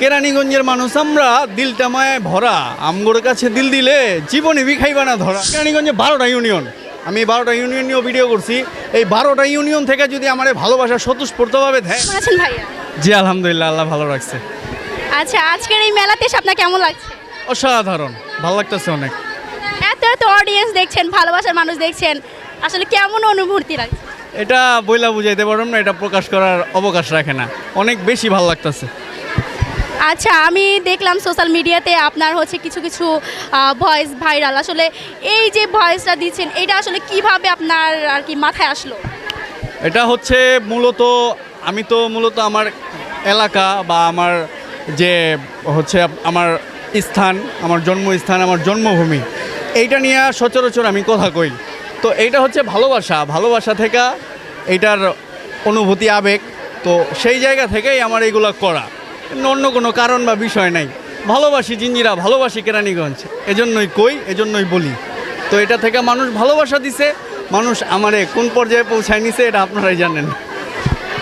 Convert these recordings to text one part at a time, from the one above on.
কেরানীগঞ্জের মানুষ আমরা দিলটা মায় ভরা। আমগোর কাছে দিল দিলে জীবনে বিখাইবা না ধরা। কেরানীগঞ্জে বারোটা ইউনিয়ন। আমি বারোটা ইউনিয়ন নিয়েও ভিডিও করছি। এই বারোটা ইউনিয়ন থেকে যদি আমার ভালোবাসা স্বতঃস্ফূর্তভাবে দেয় জি আলহামদুলিল্লাহ আল্লাহ ভালো রাখছে। আচ্ছা আজকের এই মেলাতে এসে আপনার কেমন লাগছে? অসাধারণ ভালো লাগতেছে অনেক। এত এত অডিয়েন্স দেখছেন ভালোবাসার মানুষ দেখছেন আসলে কেমন অনুভূতি লাগছে? এটা বইলা বুঝাইতে পারলাম না এটা প্রকাশ করার অবকাশ রাখে না। অনেক বেশি ভালো লাগতেছে। আচ্ছা আমি দেখলাম সোশ্যাল মিডিয়াতে আপনার হচ্ছে কিছু কিছু ভয়েস ভাইরাল আসলে এই যে ভয়েসটা দিচ্ছেন, এটা আসলে কীভাবে আপনার আর কি মাথায় আসলো? এটা হচ্ছে মূলত, আমি তো মূলত আমার এলাকা বা আমার যে হচ্ছে আমার স্থান, আমার জন্মস্থান, আমার জন্মভূমি, এইটা নিয়ে সচরাচর আমি কথা কই। তো এইটা হচ্ছে ভালোবাসা ভালোবাসা থেকে এইটার অনুভূতি, আবেগ, তো সেই জায়গা থেকেই আমার এইগুলো করা। অন্য কোনো কারণ বা বিষয় নাই। ভালোবাসি জিঞ্জিরা ভালোবাসি কেরানীগঞ্জ। এজন্যই কই এজন্যই বলি। তো এটা থেকে মানুষ ভালোবাসা দিছে মানুষ আমারে কোন পর্যায়ে পৌঁছায় নিছে এটা আপনারাই জানেন।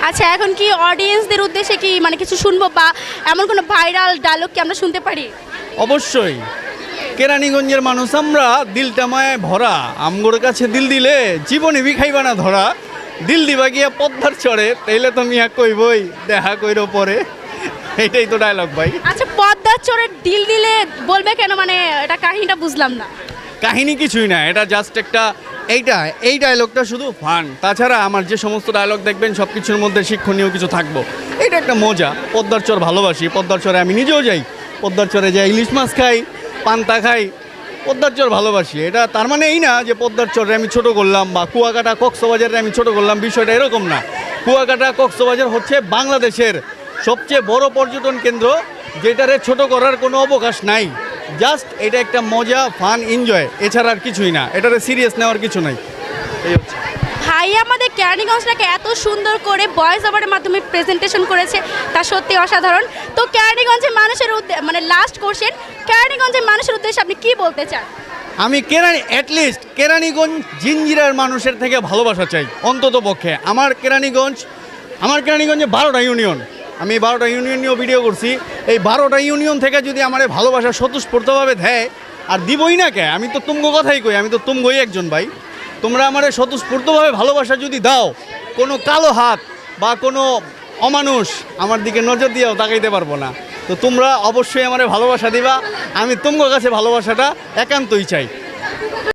আচ্ছা এখন কি অডিয়েন্সদের উদ্দেশ্যে কি মানে কিছু শুনব বা এমন কোনো ভাইরাল ডায়লগ কি আমরা শুনতে পারি? অবশ্যই। কেরানীগঞ্জের মানুষ আমরা দিলটা মায় ভরা। আমগোর কাছে দিল দিলে জীবনে বিখাইবা না ধরা। দিল দিবা গিয়া পদ্মার চড়ে তাইলে তো মিয়া কইবই দেখা কইর পরে। এইটাই তো ডায়লগ ভাই। আচ্ছা পদ্মার চোরের দিল দিলে বলবে কেন? মানে এটা কাহিনীটা বুঝলাম না। কাহিনী কিছুই না এটা জাস্ট একটা এইটা এই ডায়লগটা শুধু ফান তাছাড়া আমার যে সমস্ত ডায়লগ দেখবেন সব কিছুর মধ্যে শিক্ষণীয় কিছু থাকব। এটা একটা মজা। পদ্মার চর ভালোবাসি। পদ্মার চরে আমি নিজেও যাই। পদ্মার চরে যাই ইলিশ মাছ খাই পান্তা খাই। পদ্মার চর ভালোবাসি। এটা তার মানে এই না যে পদ্মার চরে আমি ছোট করলাম বা কুয়াকাটা কক্সবাজারে আমি ছোট করলাম। বিষয়টা এরকম না। কুয়াকাটা কক্সবাজার হচ্ছে বাংলাদেশের সবচেয়ে বড় পর্যটন কেন্দ্র যেটারে ছোট করার কোনো অবকাশ নাই। জাস্ট এটা একটা মজা ফান এনজয় এছাড়া আর কিছুই না। এটারে সিরিয়াস নেওয়ার কিছু নাই। এই হচ্ছে। ভাই আমাদের কেরানীগঞ্জটাকে এত সুন্দর করে ভয়েস ওভারের মাধ্যমে প্রেজেন্টেশন করেছে তা সত্যি অসাধারণ। তো কেরানীগঞ্জের মানুষের উদ্দে- মানে লাস্ট কোশ্চেন কেরানীগঞ্জের মানুষের উদ্দেশ্যে আপনি কি বলতে চান? আমি কেরানি অ্যাটলিস্ট কেরানীগঞ্জ জিঞ্জিরার মানুষের থেকে ভালোবাসা চাই অন্তত পক্ষে আমার কেরানীগঞ্জ আমার কেরানীগঞ্জে বারোটা ইউনিয়ন আমি বারোটা ইউনিয়ন নিয়েও ভিডিও করছি। এই বারোটা ইউনিয়ন থেকে যদি আমার ভালোবাসা স্বতঃস্ফূর্তভাবে দেয়, আর দিবই না কে? আমি তো তুমগো কথাই কই, আমি তো তুমগোই একজন ভাই। তোমরা আমার স্বতঃস্ফূর্তভাবে ভালোবাসা যদি দাও, কোনো কালো হাত বা কোনো অমানুষ আমার দিকে নজর দিয়েও তাকাইতে পারব না। তো তোমরা অবশ্যই আমার ভালোবাসা দিবা। আমি তোমার কাছে ভালোবাসাটা একান্তই চাই।